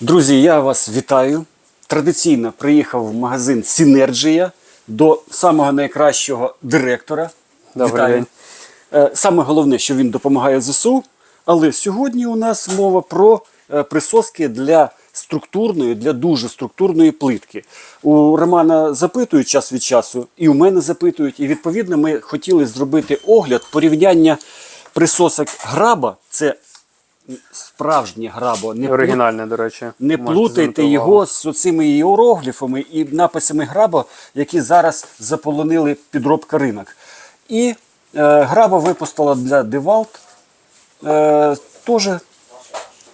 Друзі, я вас вітаю. Традиційно приїхав в магазин Сінерджія до самого найкращого директора. Добрий Вітаю. день. Е, Саме головне, що він допомагає ЗСУ. Але сьогодні у нас мова про е, присоски для структурної, для дуже структурної плитки. У Романа запитують час від часу, і у мене запитують. І відповідно ми хотіли зробити огляд порівняння присосок граба. Це справжнє грабо, не Оригінальне, до речі. не плутайте його з оцими іерогліфами і написами граба, які зараз заполонили підробка ринок. І е, граба випустила для Девалт е, теж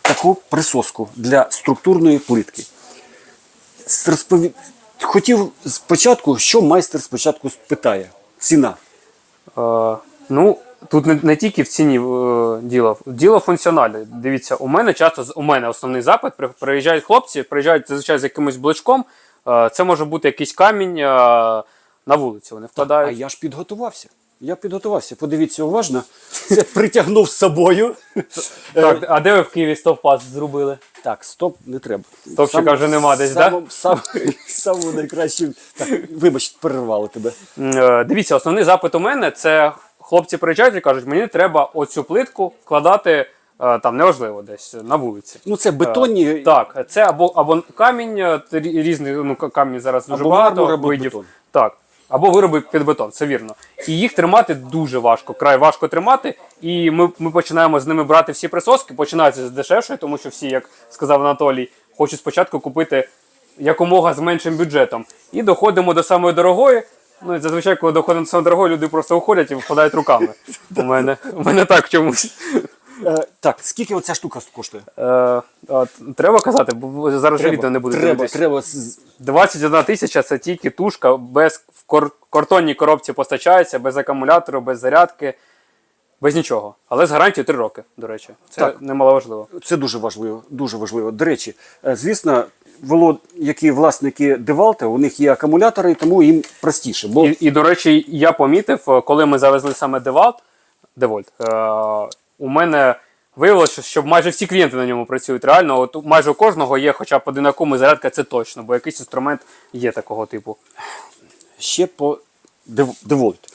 таку присоску для структурної плитки. Розпові- Хотів спочатку, що майстер спочатку спитає? Ціна. Е, ну, тут не, не тільки в ціні е, діло, діло в функціоналі. Дивіться, у мене часто у мене основний запит. при- Приїжджають хлопці, приїжджають зазвичай з якимось блочком. Е, це може бути якийсь камінь е, на вулиці. Вони вкладають. А я ж підготувався. Я підготувався. Подивіться уважно. Це притягнув з собою. Так, а де ви в Києві стовпас зробили? Так, стоп, не треба. Стопчика вже нема десь, да? самому, Сам, найкращим. Так, вибач, перервали тебе. Е, Дивіться, основний запит у мене це хлопці приїжджають і кажуть, мені треба оцю плитку вкладати е, там неважливо десь на вулиці. Ну, це бетонні. Е, Так, це або, або камінь, е, різний, ну камінь зараз дуже Або багато або видів. бетон. Так. Або вироби під бетон, це вірно. І їх тримати дуже важко, край важко тримати. І ми, ми починаємо з ними брати всі присоски, починається з дешевшої, тому що всі, як сказав Анатолій, хочуть спочатку купити якомога з меншим бюджетом. І доходимо до самої дорогої. Ну і зазвичай, коли доходимо до самого дорогого, люди просто уходять і вкладають руками. У мене, у мене так чомусь. Е, так, скільки оця штука коштує? Е, от, треба казати, бо зараз вже відео не буде треба, дивитись. треба. 21 тисяча це тільки тушка, без в кор- картонній коробці постачається, без акумулятору, без зарядки, без нічого. Але з гарантією 3 роки, до речі. Це Так. немаловажливо. Це дуже важливо. Дуже важливо. До речі, е, звісно, волод, які власники Девалта, у них є акумулятори, тому їм простіше. Бо І, і, до речі, я помітив, е, коли ми завезли саме Девалт, Девольт, е, у мене виявилося, що, майже всі клієнти на ньому працюють. Реально, от майже у кожного є хоча б один акум і зарядка, це точно, бо якийсь інструмент є такого типу. ще по Дев- Девольт.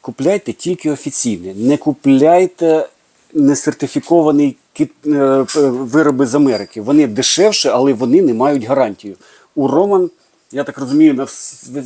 Купляйте тільки офіційне. Не купляйте несертифікований кит- е, вироби з Америки. Вони дешевші, але вони не мають гарантію. У Роман, я так розумію, на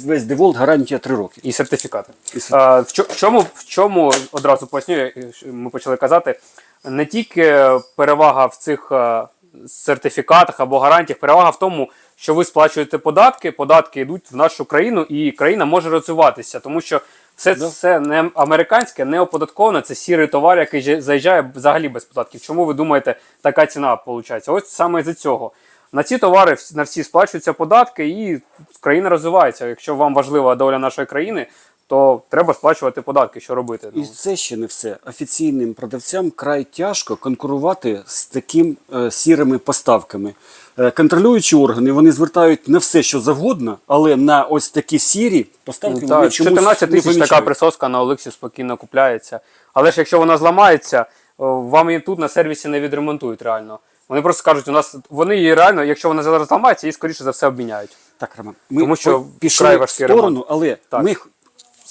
весь- Деволт гарантія 3 роки. І сертифікати. І сер- А, в, чому, в чому одразу поясню, е, ми почали казати, не тільки перевага в цих е, сертифікатах або гарантіях, перевага в тому, що ви сплачуєте податки, податки йдуть в нашу країну, і країна може розвиватися, тому що все Да. це не американське, не оподатковане, це сірий товар, який заїжджає взагалі без податків. Чому ви думаєте, така ціна виходить? Ось саме з цього. На ці товари на всі сплачуються податки, і країна розвивається. Якщо вам важлива доля нашої країни, то треба сплачувати податки. Що робити? І Ну, це ще не все. Офіційним продавцям край тяжко конкурувати з таким е, сірими поставками. Е, контролюючі органи вони звертають на все, що завгодно, але на ось такі сірі поставки вони так, чомусь 14 не тисяч така помічають. присоска на Олексі спокійно купляється. Але ж якщо вона зламається, о, вам її тут на сервісі не відремонтують реально. Вони просто скажуть, у нас вони її реально, якщо вона зараз зламається, її скоріше за все обміняють. Так, Роман, ми Тому що пішли вкрай в важкий сторону, ремонт. але Так. ми х-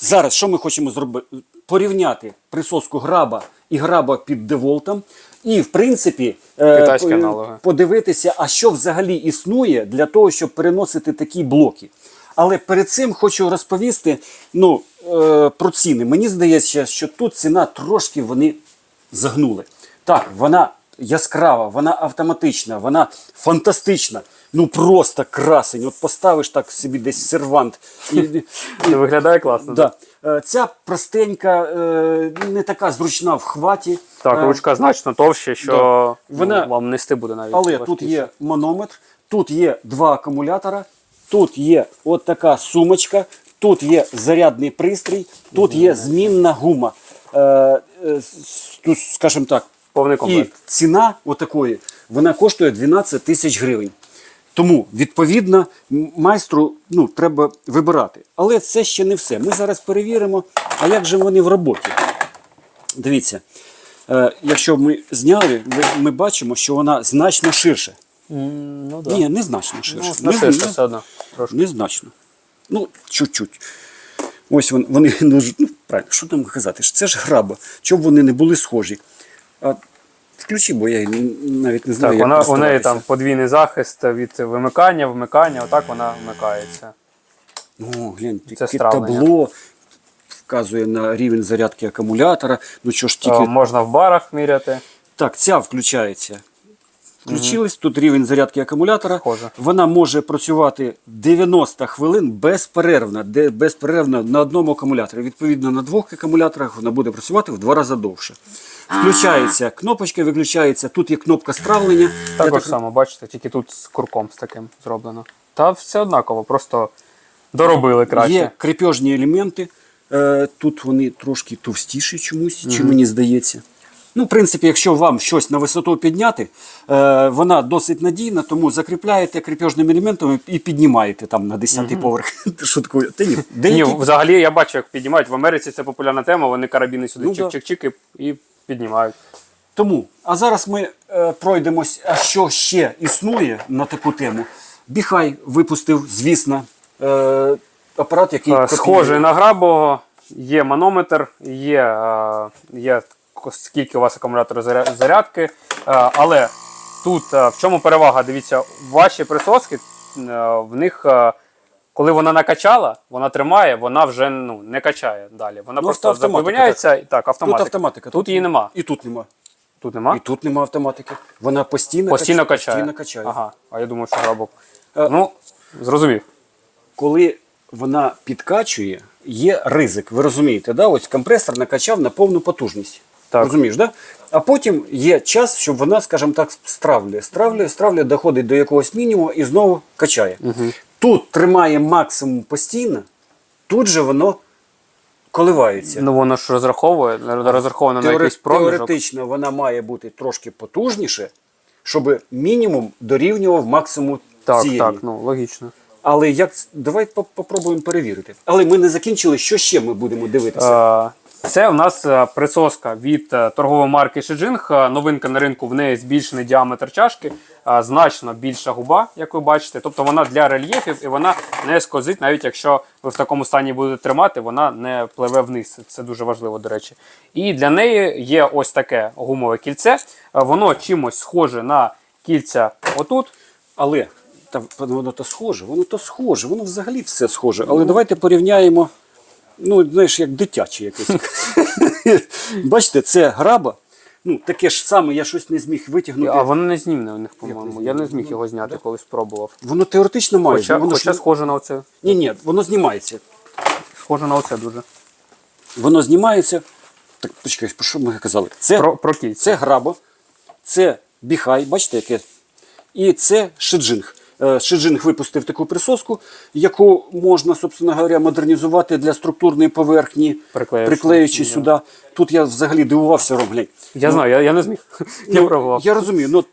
зараз що ми хочемо зробити? Порівняти присоску граба і граба під деволтом. І, в принципі, е, подивитися, а що взагалі існує для того, щоб переносити такі блоки. Але перед цим хочу розповісти ну, е, про ціни. Мені здається, що тут ціна трошки вони загнули. Так, вона яскрава, вона автоматична, вона фантастична. Ну просто красень. От поставиш так собі десь сервант. І, виглядає класно. да. Е, Ця простенька, е, не така зручна в хваті. Так, Е, ручка значно товще, що Да. Вона- ну, вам нести буде навіть. Але важкіше. тут є манометр, тут є два акумулятора, тут є от така сумочка, тут є зарядний пристрій, тут є змінна гума. Скажімо так, повний і ціна отакої, вона коштує 12 тисяч гривень. Тому, відповідно, майстру ну, треба вибирати. Але це ще не все. Ми зараз перевіримо, а як же вони в роботі. Дивіться, е, якщо ми зняли, ви- ми бачимо, що вона значно ширша. М, Ну, да. Ні, незначно ну, ширше. на Не- ширше не- все одно. Трошки. Незначно. Ну, чуть-чуть. Ось вон- вони, ну, ж- ну правильно, що там казати? ж Це ж граба. Чому б вони не були схожі? А включи, бо я навіть не знаю, Так, як вона, у неї там подвійний захист від вимикання, вмикання, отак вона вмикається. О, глянь, Це таке стравлення. табло вказує на рівень зарядки акумулятора. Ну що ж тільки. О, Можна в барах міряти. Так, ця включається. Включились, тут рівень зарядки акумулятора. Схоже. Вона може працювати 90 хвилин безперервно, де безперервно на одному акумуляторі. Відповідно, на двох акумуляторах вона буде працювати в два рази довше. Включається кнопочка, виключається. Тут є кнопка стравлення. Я Також так- само, бачите, тільки тут з курком з таким зроблено. Та все однаково, просто доробили краще. Є крепежні елементи. Е, Тут вони трошки товстіші чомусь, чи мені здається. Ну, в принципі, якщо вам щось на висоту підняти, е, вона досить надійна, тому закріпляєте крепежними елементами і піднімаєте там на 10-й поверх. Шуткую. Ні, Ні, взагалі я бачу, як піднімають в Америці. Це популярна тема. Вони карабіни сюди ну, чик-чик-чик і, і піднімають. Тому, а зараз ми е, пройдемось, а що ще існує на таку тему. Біхай випустив, звісно, е, апарат, який Е. Схожий на грабового, є манометр, є, е, є скільки у вас акумулятор зарядки. Е, Але тут е, в чому перевага? Дивіться, ваші присоски, е, в них, коли вона накачала, вона тримає, вона вже ну, не качає далі. Вона Ну, просто автоматика, зупиняється і так, Тут автоматика. автоматика. Тут її нема. І тут нема. Тут нема? І тут нема автоматики. Вона постійно, Постійно кач- качає. Постійно качає. Ага, а я думаю, що грабок. Ну, зрозумів. Коли вона підкачує, є ризик. Ви розумієте, да? ось компресор накачав на повну потужність. Так. Розумієш, да? А потім є час, щоб вона, скажімо так, стравлює. Стравлює, стравлює, доходить до якогось мінімуму і знову качає. Тут тримає максимум постійно, тут же воно коливається. Ну воно ж розраховує, розраховано на якийсь проміжок. Теоретично вона має бути трошки потужніше, щоб мінімум дорівнював максимуму Так, цієї. так, ну логічно. Але як давай попробуємо перевірити. Але ми не закінчили, що ще ми будемо дивитися. Е, Це у нас е, присоска від е, торгової марки Shijing. Е, Новинка на ринку в неї збільшений діаметр чашки, значно більша губа, як ви бачите. Тобто вона для рельєфів і вона не скользить, навіть якщо ви в такому стані будете тримати, вона не пливе вниз. Це дуже важливо, до речі. І для неї є ось таке гумове кільце. Воно чимось схоже на кільця отут. Але та, воно то схоже, воно то схоже, воно взагалі все схоже. Але давайте порівняємо, ну, знаєш, як дитяче якесь. Бачите, це граба. Ну, таке ж саме, я щось не зміг витягнути. А воно не знімне у них, по-моєму. Я не зміг його зняти, коли спробував. Воно теоретично має. Хоча, воно хоча ж... схоже на оце. Ні, ні, воно знімається. Схоже на оце дуже. Воно знімається. Так, почекай, про що ми казали? Це, Про, про кільця. це граба, це біхай, бачите, яке? І це шиджинг. Е, Шиджинг випустив таку присоску, яку можна, собственно говоря, модернізувати для структурної поверхні, Приклеївши. приклеюючи сюди. Тут я взагалі дивувався, Ром, глянь. Я знаю, я, я не зміг. я Ну, пробував. Я розумію, ну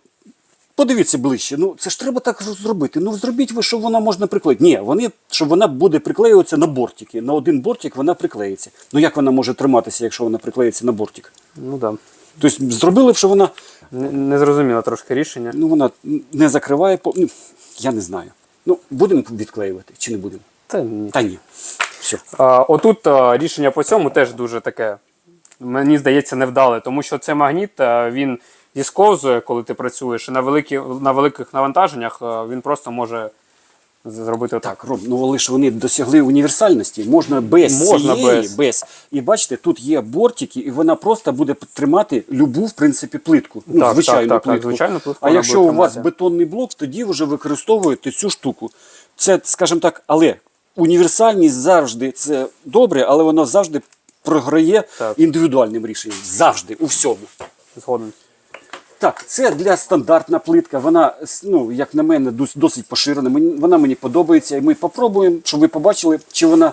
подивіться ближче. Ну це ж треба так зробити. Ну зробіть ви, щоб вона можна приклеїти. Ні, вони, щоб вона буде приклеюватися на бортики. На один бортик вона приклеїться. Ну як вона може триматися, якщо вона приклеїться на бортик? Ну да. Тобто зробили б, що вона, Не, зрозуміло трошки рішення. ну, вона не закриває. Ну, я не знаю. Ну, будемо відклеювати чи не будемо? Та ні. Та ні. Все. А, отут а, рішення по цьому теж дуже таке, мені здається, невдале, тому що цей магніт він зісковзує, коли ти працюєш, і на, великі, на великих навантаженнях він просто може зробити отак. Так, Ром, ну але ж вони досягли універсальності. Можна без Можна цієї, без. без. І бачите, тут є бортики, і вона просто буде тримати любу, в принципі, плитку. Ну, Так, звичайну так, так, так, плитку. звичайну плитку а вона якщо буде у вас тримати. бетонний блок, тоді вже використовуєте цю штуку. Це, скажімо так, але універсальність завжди це добре, але воно завжди програє Так. індивідуальним рішенням. Завжди, у всьому. Згоден. Так, це для стандартна плитка. Вона, ну, як на мене, досить поширена. Вона мені подобається. І ми попробуємо, щоб ви побачили, чи вона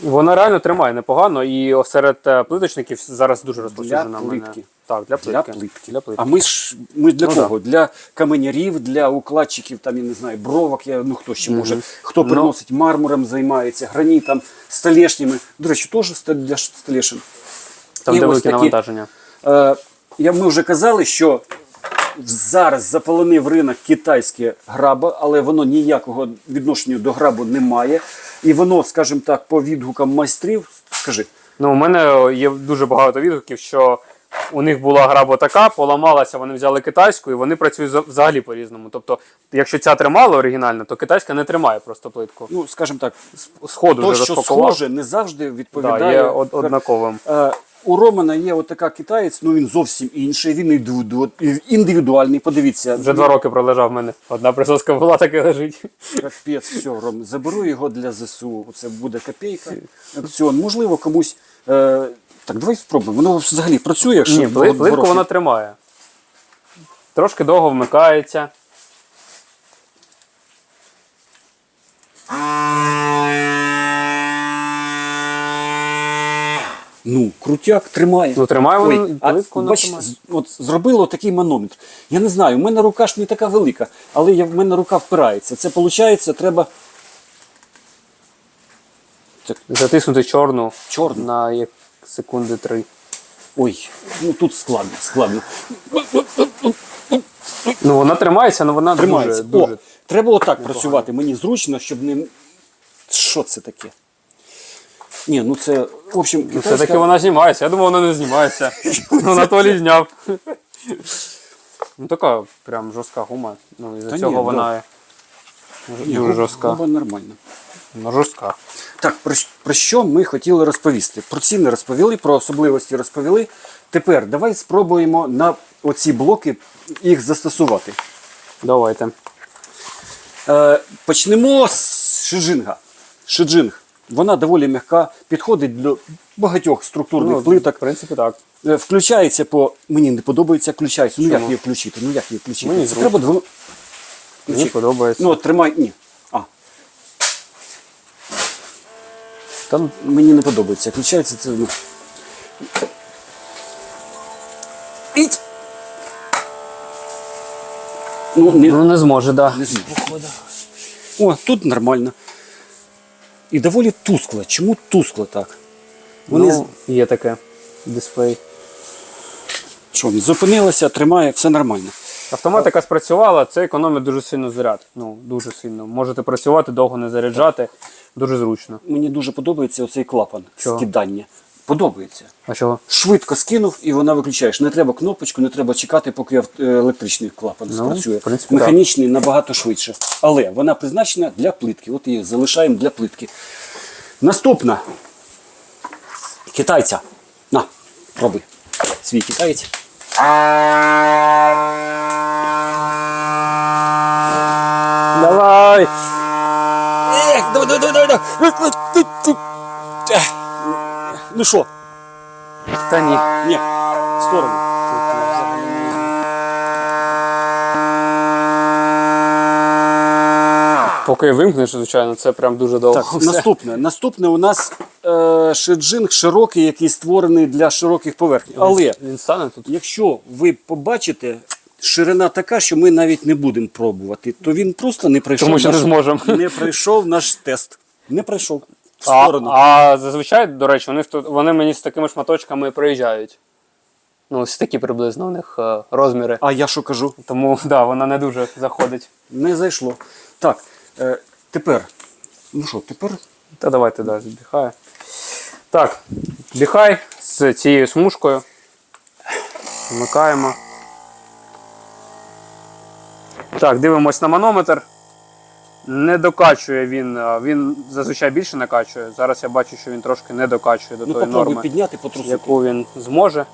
Вона реально тримає непогано, і серед е, плиточників зараз дуже розповсюджена. Для плитки. Так, для плитки. для плитки. Для плитки. А ми ж ми для Ну, кого? Для каменярів, для укладчиків, там, я не знаю, бровок, я, ну хто ще може, хто Ну. приносить мармуром, займається, гранітом, столешнями. До речі, теж для столешин. Там І де такі- навантаження. Е, я, ми вже казали, що зараз заполонив ринок китайське граба, але воно ніякого відношення до грабу не має. І воно, скажімо так, по відгукам майстрів, скажи, Ну, у мене є дуже багато відгуків, що у них була граба така, поламалася, вони взяли китайську і вони працюють взагалі по-різному. Тобто, якщо ця тримала оригінальна, то китайська не тримає просто плитку. ну скажімо так, Сходу то, вже що схоже, не завжди да, відповідає. є однаковим. Е, У Романа є отака китаєць, ну він зовсім інший, він індивідуальний. Подивіться, Вже два роки пролежав в мене. Одна присоска була, так і лежить. Капець, все, Ром, заберу його для ЗСУ. Це буде копійка. Акціон. Можливо, комусь. Е, так, давай спробуємо. Воно взагалі працює, якщо Ні, плитку вона тримає. Трошки довго вмикається. Ну, крутяк тримає. Ну, тримає Ой, вона а, плитку бач, тримає. от зробило такий манометр. Я не знаю, у мене рука ж не така велика, але я, в мене рука впирається. Це виходить, треба. Так, Затиснути чорну, Чорну? на як секунди три. ой, ну тут складно, складно. Ну, вона тримається, але вона Тримається. дуже, дуже. О, треба отак працювати. Мені зручно, щоб не. Що це таке? Ні, ну це, в общем, Ну, китайська- Все-таки вона знімається. Я думав, вона не знімається. Ну, Анатолій зняв. Ну, така прям жорстка гума. Ну, із-за Та цього ні, вона Ні, дуже жорстка. губа нормально. Ну, жорстка. Так, про, про що ми хотіли розповісти? Про ціни розповіли, про особливості розповіли. Тепер давай спробуємо на оці блоки їх застосувати. Давайте. Е, почнемо з шиджинга. Шиджинг. Вона доволі м'яка, підходить до багатьох структурних Ну, плиток. В принципі, так. Е, Включається по. Мені не подобається, включається. Ну як її включити? Ну як її включити? Мені Це треба дво... Мені подобається. Ну, от тримай. Ні. А, Там мені не подобається. Включається це. Ну. Іть! Ну, не, ну, не зможе, так. не знаю. О, тут нормально. І доволі тускло. Чому тускло так? Вони Ну, є таке дисплей. що, зупинилося, тримає, все нормально. Автоматика спрацювала, це економить дуже сильно заряд. Ну, дуже сильно. Можете працювати, довго не заряджати. Дуже зручно. Мені дуже подобається оцей клапан Чого? скидання. Подобається. А чого? Швидко скинув і вона виключаєш. Не треба кнопочку, не треба чекати, поки е, електричний клапан Ну, спрацює. принципі, Механічний набагато швидше. Але вона призначена для плитки. От її залишаємо для плитки. Наступна. Китайця. На, пробуй. Свій китаєць. Давай! Ех, давай, давай, давай, давай. Ну що? Та ні. Ні, в сторону. Поки вимкнеш, звичайно, це прям дуже довго. Так, наступне. Наступне у нас е, шеджинг широкий, який створений для широких поверхень. Але Він стане тут. якщо ви побачите, ширина така, що ми навіть не будемо пробувати, то він просто не пройшов. Тому що не наш- зможемо. Не пройшов наш тест. Не пройшов. В А, сторону. а зазвичай, до речі, вони, вони мені з такими шматочками приїжджають. Ну, ось такі приблизно у них е, розміри. А я що кажу? Тому да, вона не дуже заходить. Не зайшло. Так, е, тепер. Ну що, тепер Та давайте далі збіхай. Так, збіхай з цією смужкою. Вмикаємо. Так, дивимось на манометр. Не докачує він, він зазвичай більше накачує. Зараз я бачу, що він трошки не докачує до ну, тої норми, підняти, потрусити. яку він зможе.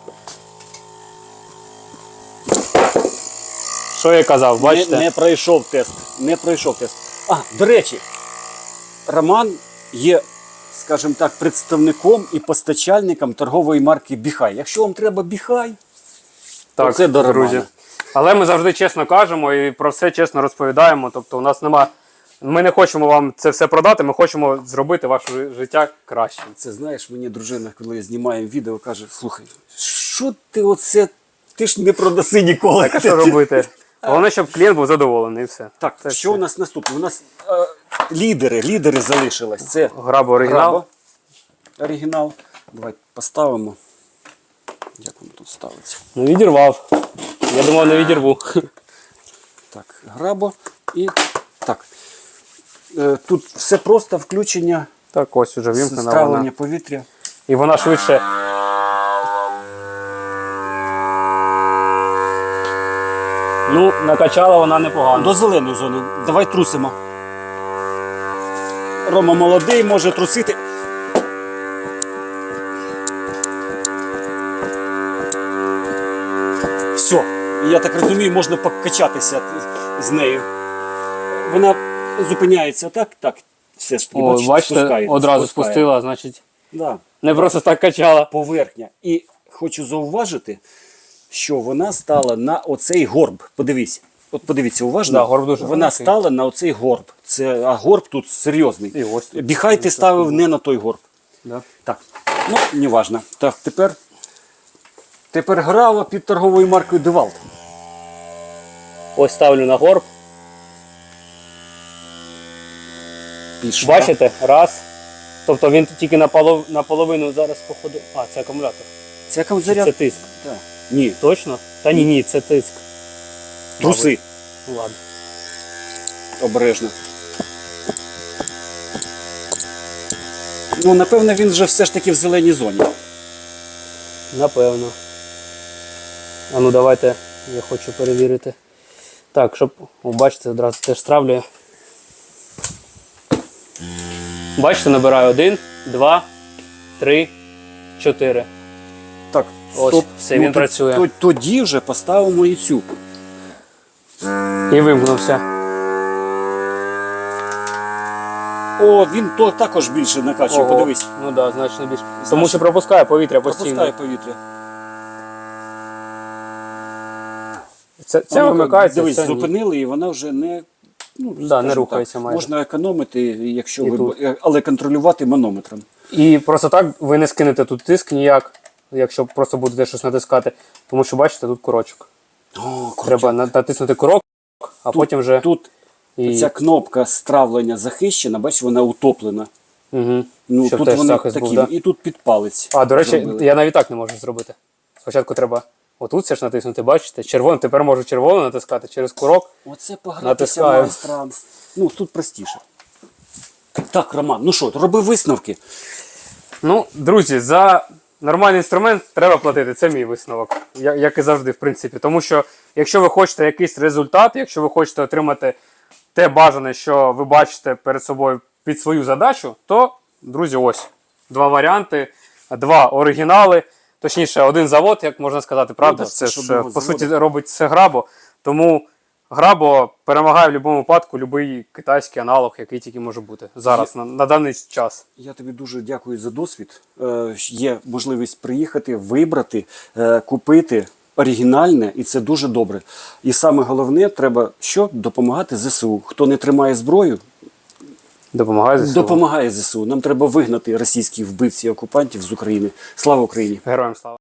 Що я казав, бачите? Не, не пройшов тест. Не пройшов тест. А, до речі, Роман є, скажімо так, представником і постачальником торгової марки Біхай. Якщо вам треба Біхай, Так, це до друзі. Романа. Але ми завжди чесно кажемо і про все чесно розповідаємо. Тобто, у нас нема. Ми не хочемо вам це все продати, ми хочемо зробити ваше життя кращим. це знаєш, мені дружина, коли знімаємо відео, каже: слухай, що ти оце? Ти ж не продаси ніколи. Так, що робити? Головне, щоб клієнт був задоволений і все. Так, Це що все. у нас наступне? У нас е, лідери, лідери залишились. Це Граба оригінал. Граба. Оригінал. Давай поставимо. Як воно тут ставиться? Ну, відірвав. Я думав, не відірву. Так, грабо і так. Е, Тут все просто включення, Так, ось уже вімкнена стравлення вона. повітря. І вона швидше. Ну, накачала вона непогано. До зеленої зони. Давай трусимо. Рома молодий, може трусити. Все. Я так розумію, можна покачатися з нею. Вона зупиняється так, так. Все ж таки, О, бачите, спускає, одразу спускає. спустила, значить, Да. не просто так качала. Поверхня. І хочу зауважити, що вона стала на оцей горб. Подивись. От подивіться уважно. Да, горб дуже вона великий. стала на оцей горб. Це, а горб тут серйозний. І ось тут. Біхай ти ставив не на той горб. Да. Так, ну, не важно. Так, тепер, тепер грала під торговою маркою Девалт. Ось ставлю на горб. Пішла. Бачите? Раз. Тобто він тільки наполов... наполовину зараз походу. А, це акумулятор. Це заряд? Це тиск. Так. Ні, Точно? Та ні, ні, це тиск. труси. Ладно. Обережно. Ну, напевно, він вже все ж таки в зеленій зоні. Напевно. А ну давайте я хочу перевірити. Так, щоб. О, бачите, одразу теж стравлює. Бачите, набираю один, два, три, чотири. Так, Ось, стоп. все, він то- працює. то- тоді вже поставимо і цю. І вимкнувся. О, він то також більше накачує, Ого. подивись. Ну так, да, значно більше. Тому що пропускає повітря постійно. Пропускає повітря. Це, це А вимикається. Дивись, це ні. зупинили, і вона вже не. Ну, Да, не рухається так, майже. Можна економити, якщо І ви, тут. але контролювати манометром. І просто так ви не скинете тут тиск ніяк, якщо просто будете щось натискати. Тому що бачите, тут курочок. О. Треба натиснути курок, а потім вже. Тут і... ця кнопка стравлення захищена, бачиш, вона утоплена. Угу. Ну, Щоб тут вони такі, був, да? і тут під палець. А, до речі, зробили. я навіть так не можу зробити. Спочатку треба отут все ж натиснути, бачите? Червоно, тепер можу червоно натискати через курок. Оце погратися Натискаю. майстрам. Ну, тут простіше. Так, Роман, ну що, роби висновки. Ну, друзі, за нормальний інструмент треба платити. Це мій висновок. Я- Як і завжди, в принципі. Тому що, якщо ви хочете якийсь результат, якщо ви хочете отримати те бажане, що ви бачите перед собою під свою задачу, то, друзі, ось два варіанти, два оригінали. Точніше, один завод, як можна сказати, правда? Ну да, це ж по суті робить це грабо. Тому грабо перемагає в будь-якому випадку будь-який китайський аналог, який тільки може бути зараз, на, на даний час. Я тобі дуже дякую за досвід. Е, є можливість приїхати, вибрати, е, купити оригінальне, і це дуже добре. І саме головне, треба що? Допомагати ЗСУ. Хто не тримає зброю, Допомагає ЗСУ. допомагає ЗСУ. Нам треба вигнати російських вбивців і окупантів з України. Слава Україні! Героям слава.